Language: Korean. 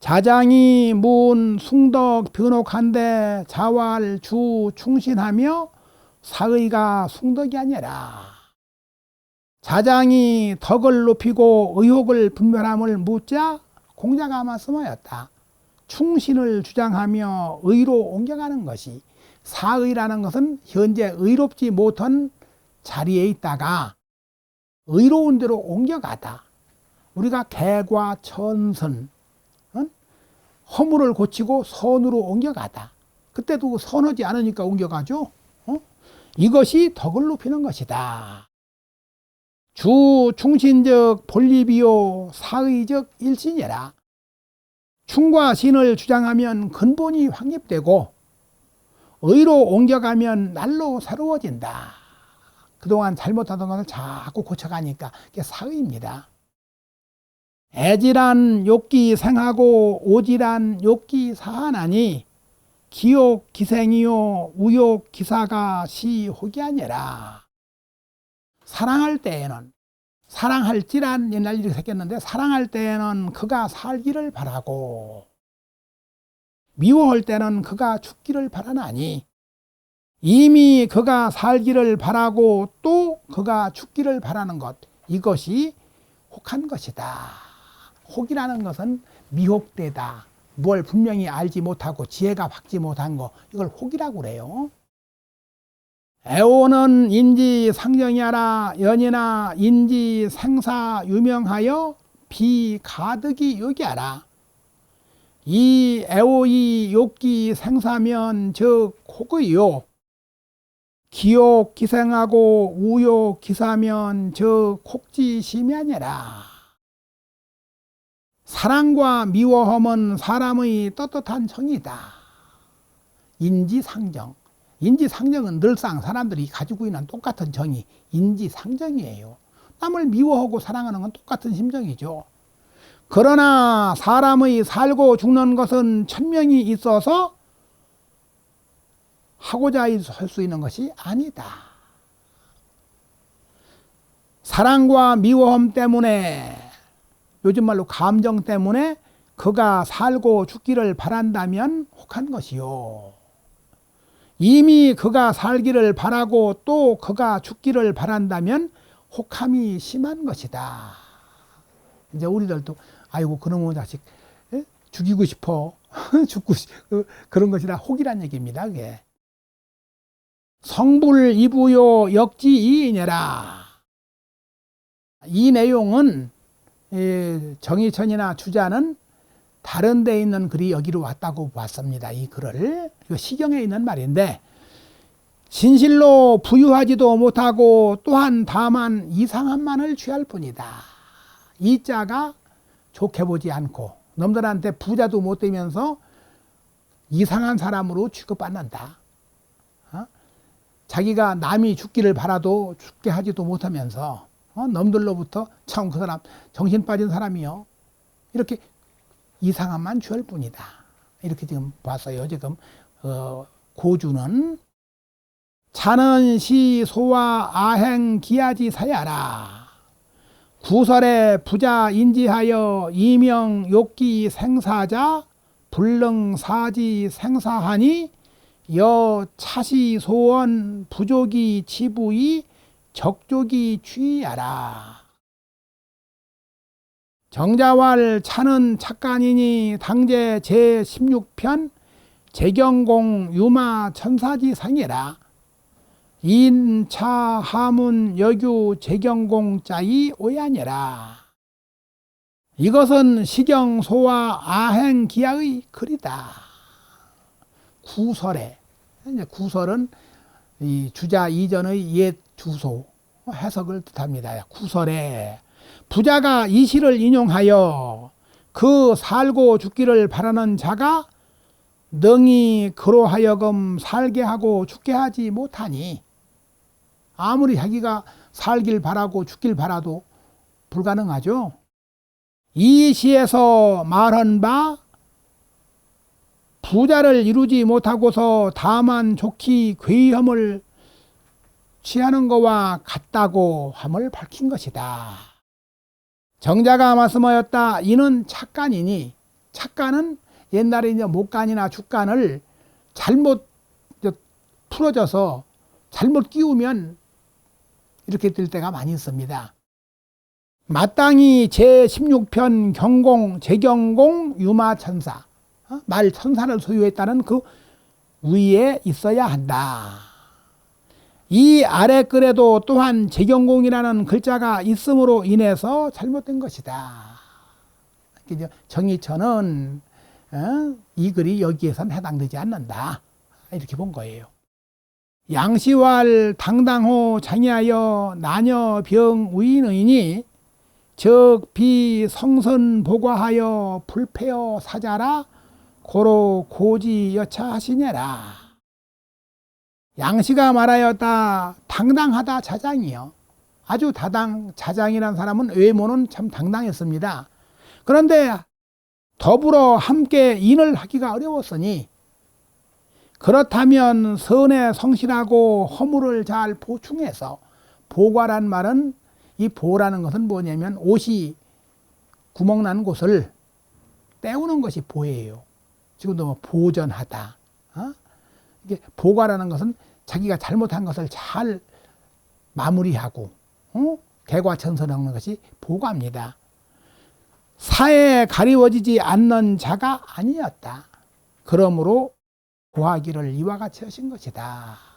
자장이 문 숭덕 변옥한데 자활 주 충신하며 사의가 숭덕이 아니라 자장이 덕을 높이고 의혹을 분별함을 묻자 공자가 말씀하였다. 충신을 주장하며 의로 옮겨가는 것이 사의라는 것은 현재 의롭지 못한 자리에 있다가 의로운 대로 옮겨가다. 우리가 개과 천선, 응? 허물을 고치고 선으로 옮겨가다. 그때도 그 선하지 않으니까 옮겨가죠. 어? 이것이 덕을 높이는 것이다. 주 충신적 본리비요 사의적 일신이라. 충과 신을 주장하면 근본이 확립되고 의로 옮겨가면 날로 새로워진다. 그동안 잘못하던 것을 자꾸 고쳐가니까 그게 사의입니다. 애질한 욕기 생하고 오질한 욕기 사하나니 기욕 기생이요 우욕 기사가 시혹이 아니라 사랑할 때에는 사랑할지란 옛날 이렇게 새겼는데 사랑할 때에는 그가 살기를 바라고 미워할 때는 그가 죽기를 바라나니 이미 그가 살기를 바라고 또 그가 죽기를 바라는 것 이것이 혹한 것이다. 혹이라는 것은 미혹되다. 뭘 분명히 알지 못하고 지혜가 박지 못한 거 이걸 혹이라고 그래요. 애오는 인지 상정이하라 연이나 인지 생사 유명하여 비가득이 여기하라. 이 애오이 욕기 생사면 즉 혹의요. 기욕 기생하고 우욕 기사면 즉 혹지심이 아니라. 사랑과 미워함은 사람의 떳떳한 정이다. 인지상정. 인지상정은 늘상 사람들이 가지고 있는 똑같은 정이 인지상정이에요. 남을 미워하고 사랑하는 건 똑같은 심정이죠. 그러나 사람의 살고 죽는 것은 천명이 있어서 하고자 할 수 있는 것이 아니다. 사랑과 미워함 때문에 요즘 말로 감정 때문에 그가 살고 죽기를 바란다면 혹한 것이요. 이미 그가 살기를 바라고 또 그가 죽기를 바란다면 혹함이 심한 것이다. 이제 우리들도 아이고 그놈의 자식 에? 죽이고 싶어 죽고 싶 어, 그런 것이라 혹이란 얘기입니다. 그게 성불 이부요 역지 이이니라. 이 내용은 정의천이나 주자는 다른 데 있는 글이 여기로 왔다고 봤습니다. 이 글을. 시경에 있는 말인데, 진실로 부유하지도 못하고 또한 다만 이상한 만을 취할 뿐이다. 이 자가 좋게 보지 않고 놈들한테 부자도 못 되면서 이상한 사람으로 취급받는다. 어? 자기가 남이 죽기를 바라도 죽게 하지도 못하면서 어? 놈들로부터 참 그 사람 정신 빠진 사람이요. 이렇게 이상한만 취할 뿐이다. 이렇게 지금 봤어요. 지금 어, 고주는 자는 시 소와 아행 기야지 사야라. 구설에 부자 인지하여 이명 욕기 생사자 불능 사지 생사하니 여 차시 소원 부족이 치부이 적족이 취하라. 정자왈 차는 착간이니 당제 제16편 재경공 유마 천사지 상이라 인차 하문 여규 재경공 자이 오야니라 이것은 시경 소와 아행 기하의 글이다. 구설에 이제 구설은 이 주자 이전의 옛 주소 해석을 뜻합니다. 구설에 부자가 이 시를 인용하여 그 살고 죽기를 바라는 자가 능히 그로하여금 살게 하고 죽게 하지 못하니 아무리 자기가 살길 바라고 죽길 바라도 불가능하죠. 이 시에서 말한 바 부자를 이루지 못하고서 다만 좋기 괴이함을 취하는 것과 같다고 함을 밝힌 것이다. 정자가 말씀하였다. 이는 착간이니 착간은 옛날에 이제 목간이나 죽간을 잘못 풀어져서 잘못 끼우면 이렇게 될 때가 많이 있습니다. 마땅히 제16편 경공, 재경공, 유마천사, 어? 말 천사를 소유했다는 그 위에 있어야 한다. 이 아래 글에도 또한 재경공이라는 글자가 있음으로 인해서 잘못된 것이다. 정의처는 어? 이 글이 여기에선 해당되지 않는다. 이렇게 본 거예요. 양시왈 당당호 장애하여 나녀 병 우인의니 즉 비성선 보과하여 불패여 사자라 고로 고지 여 차하시냐라. 양시가 말하였다 당당하다 자장이요 아주 다당 자장이라는 사람은 외모는 참 당당했습니다. 그런데 더불어 함께 인을 하기가 어려웠으니 그렇다면 선에 성실하고 허물을 잘 보충해서 보과란 말은 이 보라는 것은 뭐냐면 옷이 구멍 난 곳을 때우는 것이 보예요. 지금도 뭐 보전하다. 어? 이게 보과라는 것은 자기가 잘못한 것을 잘 마무리하고 어? 개과천선하는 것이 보과입니다. 사에 가리워지지 않는 자가 아니었다. 그러므로 고하기를 이와 같이 하신 것이다.